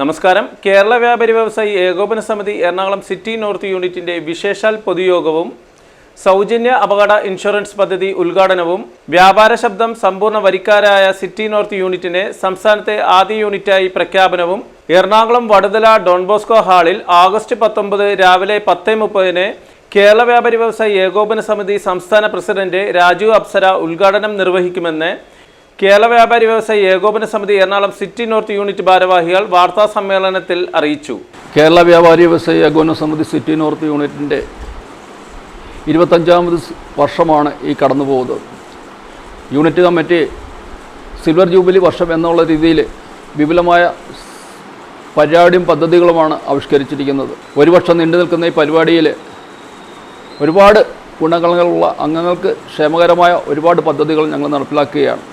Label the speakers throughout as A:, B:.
A: നമസ്കാരം. കേരള വ്യാപാരി വ്യവസായി ഏകോപന സമിതി എറണാകുളം സിറ്റി നോർത്ത് യൂണിറ്റിന്റെ വിശേഷാൽ പൊതുയോഗവും സൗജന്യ അപകട ഇൻഷുറൻസ് പദ്ധതി ഉദ്ഘാടനവും വ്യാപാര ശബ്ദം സമ്പൂർണ വരിക്കാരായ സിറ്റി നോർത്ത് യൂണിറ്റിനെ സംസ്ഥാനത്തെ ആദ്യ യൂണിറ്റായി പ്രഖ്യാപനവും എറണാകുളം വടുതല ഡോൺബോസ്കോ ഹാളിൽ ആഗസ്റ്റ് പത്തൊമ്പത് രാവിലെ പത്ത് മുപ്പതിന് കേരള വ്യാപാരി വ്യവസായി ഏകോപന സമിതി സംസ്ഥാന പ്രസിഡന്റ് രാജു അപ്സര ഉദ്ഘാടനം നിർവഹിക്കുമെന്ന് കേരള വ്യാപാരി വ്യവസായ ഏകോപന സമിതി എറണാകുളം സിറ്റി നോർത്ത് യൂണിറ്റ് ഭാരവാഹികൾ വാർത്താ സമ്മേളനത്തിൽ അറിയിച്ചു.
B: കേരള വ്യാപാരി വ്യവസായ ഏകോപന സമിതി സിറ്റി നോർത്ത് യൂണിറ്റിന്റെ ഇരുപത്തഞ്ചാമത് വർഷമാണ് ഈ കടന്നു പോകുന്നത് യൂണിറ്റ് കമ്മിറ്റി സിൽവർ ജൂബിലി വർഷം എന്നുള്ള രീതിയിൽ വിപുലമായ പരിപാടിയും പദ്ധതികളുമാണ് ആവിഷ്കരിച്ചിരിക്കുന്നത്. ഒരു വർഷം നീണ്ടു നിൽക്കുന്ന ഈ പരിപാടിയിൽ ഒരുപാട് ഗുണങ്ങളുള്ള അംഗങ്ങൾക്ക് ക്ഷേമകരമായ ഒരുപാട് പദ്ധതികൾ ഞങ്ങൾ നടപ്പിലാക്കുകയാണ്.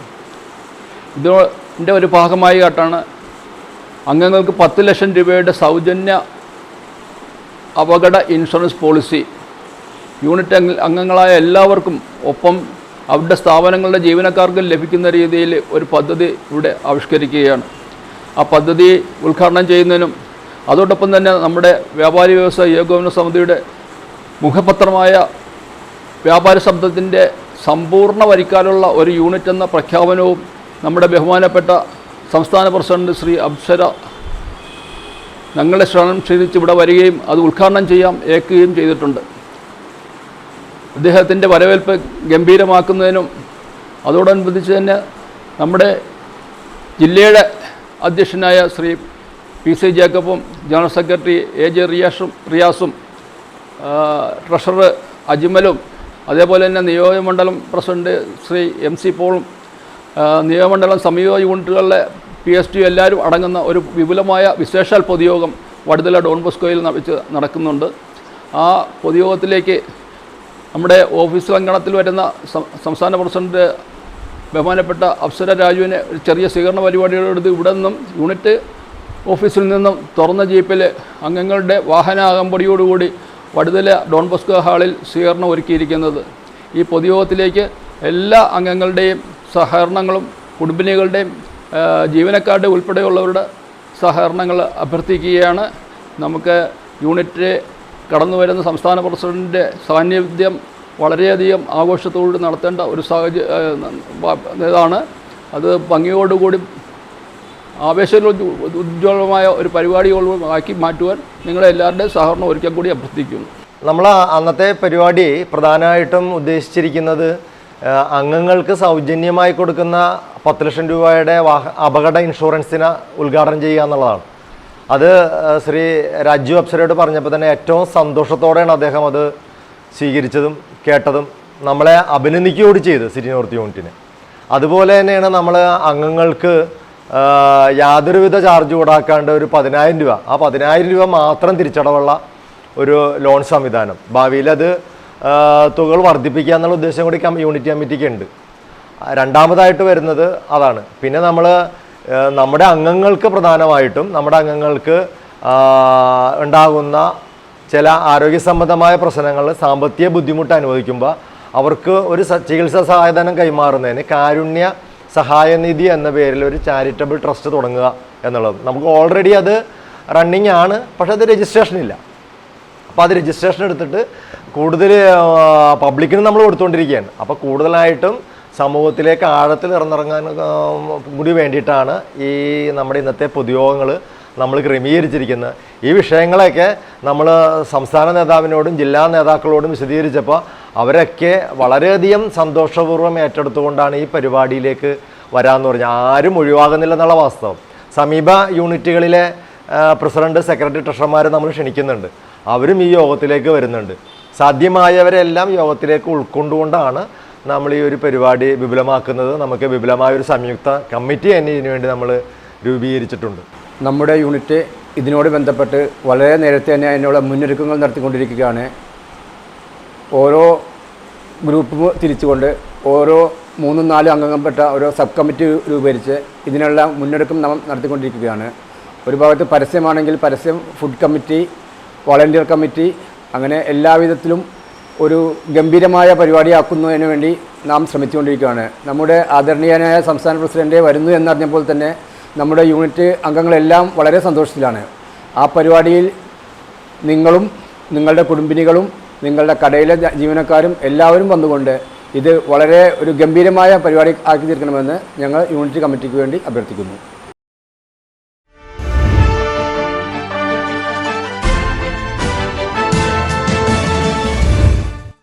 B: ഇതിന്റെ ഒരു ഭാഗമായി ആയിട്ടാണ് അംഗങ്ങൾക്ക് പത്ത് ലക്ഷം രൂപയുടെ സൗജന്യ അപകട ഇൻഷുറൻസ് പോളിസി. യൂണിറ്റ് അംഗ- അംഗങ്ങളായ എല്ലാവർക്കും ഒപ്പം അവരുടെ സ്ഥാപനങ്ങളുടെ ജീവനക്കാർക്കും ലഭിക്കുന്ന രീതിയിൽ ഒരു പദ്ധതി ഇവിടെ ആവിഷ്കരിക്കുകയാണ്. ആ പദ്ധതി ഉദ്ഘാടനം ചെയ്യുന്നതിനും അതോടൊപ്പം തന്നെ നമ്മുടെ വ്യാപാരി വ്യവസായ ഏകോപന സമിതിയുടെ മുഖപത്രമായ വ്യാപാര ശബ്ദത്തിന്റെ സമ്പൂർണ വരിക്കാനുള്ള ഒരു യൂണിറ്റ് എന്ന പ്രഖ്യാപനവും നമ്മുടെ ബഹുമാനപ്പെട്ട സംസ്ഥാന പ്രസിഡന്റ് ശ്രീ അപ്സര ഞങ്ങളെ ശ്രമം ക്ഷണിച്ച് ഇവിടെ വരികയും അത് ഉദ്ഘാടനം ചെയ്യാം ഏൽക്കുകയും ചെയ്തിട്ടുണ്ട്. അദ്ദേഹത്തിന്റെ വരവേൽപ്പ് ഗംഭീരമാക്കുന്നതിനും അതോടനുബന്ധിച്ച് തന്നെ നമ്മുടെ ജില്ലയുടെ അധ്യക്ഷനായ ശ്രീ പി സി ജേക്കബും ജനറൽ സെക്രട്ടറി എ ജെ റിയാസും ആ, ട്രഷറർ അജ്മലും അതേപോലെ തന്നെ നിയോജകമണ്ഡലം പ്രസിഡന്റ് ശ്രീ എം സി പോളും ആ, സംയുക്ത യൂണിറ്റുകളിലെ പി എസ് ടി എല്ലാവരും അടങ്ങുന്ന ഒരു വിപുലമായ വിശേഷാൽ പൊതുയോഗം വടുതല ഡോൺ ബോസ്കോയിൽ വെച്ച് നടക്കുന്നുണ്ട്. ആ പൊതുയോഗത്തിലേക്ക് നമ്മുടെ ഓഫീസ് അങ്കണത്തിൽ വരുന്ന സംസ്ഥാന പ്രസിഡന്റ് ബഹുമാനപ്പെട്ട അപ്സര രാജുവിനെ ഒരു ചെറിയ സ്വീകരണ പരിപാടികളെടുത്ത് ഇവിടെ നിന്നും യൂണിറ്റ് ഓഫീസിൽ നിന്നും തുറന്ന ജീപ്പിൽ അംഗങ്ങളുടെ വാഹനാകമ്പടിയോടുകൂടി വടുതല ഡോൺ ബോസ്കോ ഹാളിൽ സ്വീകരണം ഒരുക്കിയിരിക്കുന്നത്. ഈ പൊതുയോഗത്തിലേക്ക് എല്ലാ അംഗങ്ങളുടെയും സഹകരണങ്ങളും കുടുംബിനികളുടെയും ജീവനക്കാരുടെ ഉൾപ്പെടെയുള്ളവരുടെ സഹകരണങ്ങൾ അഭ്യർത്ഥിക്കുകയാണ്. നമുക്ക് യൂണിറ്റ് കടന്നു വരുന്ന സംസ്ഥാന പ്രസിഡന്റിന്റെ സാന്നിധ്യം വളരെയധികം ആഘോഷത്തോട് നടത്തേണ്ട ഒരു സാഹചര്യം ഇതാണ്. അത് ഭംഗിയോടുകൂടി ആവേശോജ്വലമായ ഒരു പരിപാടികളാക്കി മാറ്റുവാൻ നിങ്ങളെ എല്ലാവരുടെയും സഹകരണം ഒരിക്കൽ കൂടി അഭ്യർത്ഥിക്കുന്നു.
C: നമ്മൾ അന്നത്തെ പരിപാടി പ്രധാനമായിട്ടും ഉദ്ദേശിച്ചിരിക്കുന്നത് അംഗങ്ങൾക്ക് സൗജന്യമായി കൊടുക്കുന്ന പത്ത് ലക്ഷം രൂപയുടെ വാഹ അപകട ഇൻഷുറൻസിന് ഉദ്ഘാടനം ചെയ്യുക എന്നുള്ളതാണ്. അത് ശ്രീ രാജു അപ്സരയോട് പറഞ്ഞപ്പോൾ തന്നെ ഏറ്റവും സന്തോഷത്തോടെയാണ് അദ്ദേഹം അത് സ്വീകരിച്ചതും കേട്ടതും. നമ്മളെ അഭിനന്ദിക്കുകയോട് ചെയ്ത് സിറ്റി നോർത്ത് യൂണിറ്റിന്. അതുപോലെ തന്നെയാണ് നമ്മൾ അംഗങ്ങൾക്ക് യാതൊരുവിധ ചാർജ് കൂടാക്കാണ്ട് ഒരു പതിനായിരം രൂപ. ആ പതിനായിരം രൂപ മാത്രം തിരിച്ചടവുള്ള ഒരു ലോൺ സംവിധാനം. ഭാവിയിൽ അത് തുകകൾ വർദ്ധിപ്പിക്കുക എന്നുള്ള ഉദ്ദേശം കൂടി യൂണിറ്റ് കമ്മിറ്റിക്ക് ഉണ്ട്. രണ്ടാമതായിട്ട് വരുന്നത് അതാണ്. പിന്നെ നമ്മൾ നമ്മുടെ അംഗങ്ങൾക്ക് പ്രധാനമായിട്ടും നമ്മുടെ അംഗങ്ങൾക്ക് ഉണ്ടാകുന്ന ചില ആരോഗ്യ സംബന്ധമായ പ്രശ്നങ്ങൾ സാമ്പത്തിക ബുദ്ധിമുട്ട് അനുഭവിക്കുമ്പോൾ അവർക്ക് ഒരു ചികിത്സാ സഹായധനം കൈമാറുന്നതിന് കാരുണ്യ സഹായനിധി എന്ന പേരിൽ ഒരു ചാരിറ്റബിൾ ട്രസ്റ്റ് തുടങ്ങുക എന്നുള്ളത്. നമുക്ക് ഓൾറെഡി അത് റണ്ണിങ് ആണ് പക്ഷെ അത് രജിസ്ട്രേഷൻ ഇല്ല. അപ്പോൾ അത് രജിസ്ട്രേഷൻ എടുത്തിട്ട് കൂടുതൽ പബ്ലിക്കിന് നമ്മൾ കൊടുത്തുകൊണ്ടിരിക്കുകയാണ് അപ്പോൾ കൂടുതലായിട്ടും സമൂഹത്തിലേക്ക് ആഴത്തിൽ ഇറന്നിറങ്ങാൻ കൂടി വേണ്ടിയിട്ടാണ് ഈ നമ്മുടെ ഇന്നത്തെ പൊതുയോഗങ്ങൾ നമ്മൾ ക്രമീകരിച്ചിരിക്കുന്നത്. ഈ വിഷയങ്ങളൊക്കെ നമ്മൾ സംസ്ഥാന നേതാവിനോടും ജില്ലാ നേതാക്കളോടും വിശദീകരിച്ചപ്പോൾ അവരൊക്കെ വളരെയധികം സന്തോഷപൂർവം ഏറ്റെടുത്തുകൊണ്ടാണ് ഈ പരിപാടിയിലേക്ക് വരാമെന്ന് പറഞ്ഞാൽ ആരും ഒഴിവാകുന്നില്ല എന്നുള്ള വാസ്തവം. സമീപ യൂണിറ്റുകളിലെ പ്രസിഡന്റ് സെക്രട്ടറി ട്രഷർമാരെ നമ്മൾ ക്ഷണിക്കുന്നുണ്ട്. അവരും ഈ യോഗത്തിലേക്ക് വരുന്നുണ്ട്. സാധ്യമായവരെല്ലാം യോഗത്തിലേക്ക് ഉൾക്കൊണ്ടുകൊണ്ടാണ് നമ്മൾ ഈ ഒരു പരിപാടി വിപുലമാക്കുന്നത്. നമുക്ക് വിപുലമായ ഒരു സംയുക്ത കമ്മിറ്റി തന്നെ ഇതിനു വേണ്ടി നമ്മൾ രൂപീകരിച്ചിട്ടുണ്ട്.
D: നമ്മുടെ യൂണിറ്റ് ഇതിനോട് ബന്ധപ്പെട്ട് വളരെ നേരത്തെ തന്നെ അതിനുള്ള മുന്നൊരുക്കങ്ങൾ നടത്തിക്കൊണ്ടിരിക്കുകയാണ്. ഓരോ ഗ്രൂപ്പ് തിരിച്ചുകൊണ്ട് ഓരോ മൂന്നും നാലും അംഗങ്ങൾപ്പെട്ട ഓരോ സബ് കമ്മിറ്റി രൂപീകരിച്ച് ഇതിനുള്ള മുന്നൊരുക്കം നാം നടത്തിക്കൊണ്ടിരിക്കുകയാണ്. ഒരു ഭാഗത്ത് പരസ്യമാണെങ്കിൽ പരസ്യം ഫുഡ് കമ്മിറ്റി വോളണ്ടിയർ കമ്മിറ്റി അങ്ങനെ എല്ലാവിധത്തിലും ഒരു ഗംഭീരമായ പരിപാടിയാക്കുന്നതിന് വേണ്ടി നാം ശ്രമിച്ചുകൊണ്ടിരിക്കുകയാണ്. നമ്മുടെ ആദരണീയനായ സംസ്ഥാന പ്രസിഡന്റ് വരുന്നു എന്നറിഞ്ഞപ്പോൾ തന്നെ നമ്മുടെ യൂണിറ്റ് അംഗങ്ങളെല്ലാം വളരെ സന്തോഷത്തിലാണ്. ആ പരിപാടിയിൽ നിങ്ങളും നിങ്ങളുടെ കുടുംബിനികളും നിങ്ങളുടെ കടയിലെ ജീവനക്കാരും എല്ലാവരും വന്നുകൊണ്ട് ഇത് വളരെ ഒരു ഗംഭീരമായ പരിപാടി ആക്കി തീർക്കണമെന്ന് ഞങ്ങൾ യൂണിറ്റ് കമ്മിറ്റിക്ക് വേണ്ടി അഭ്യർത്ഥിക്കുന്നു.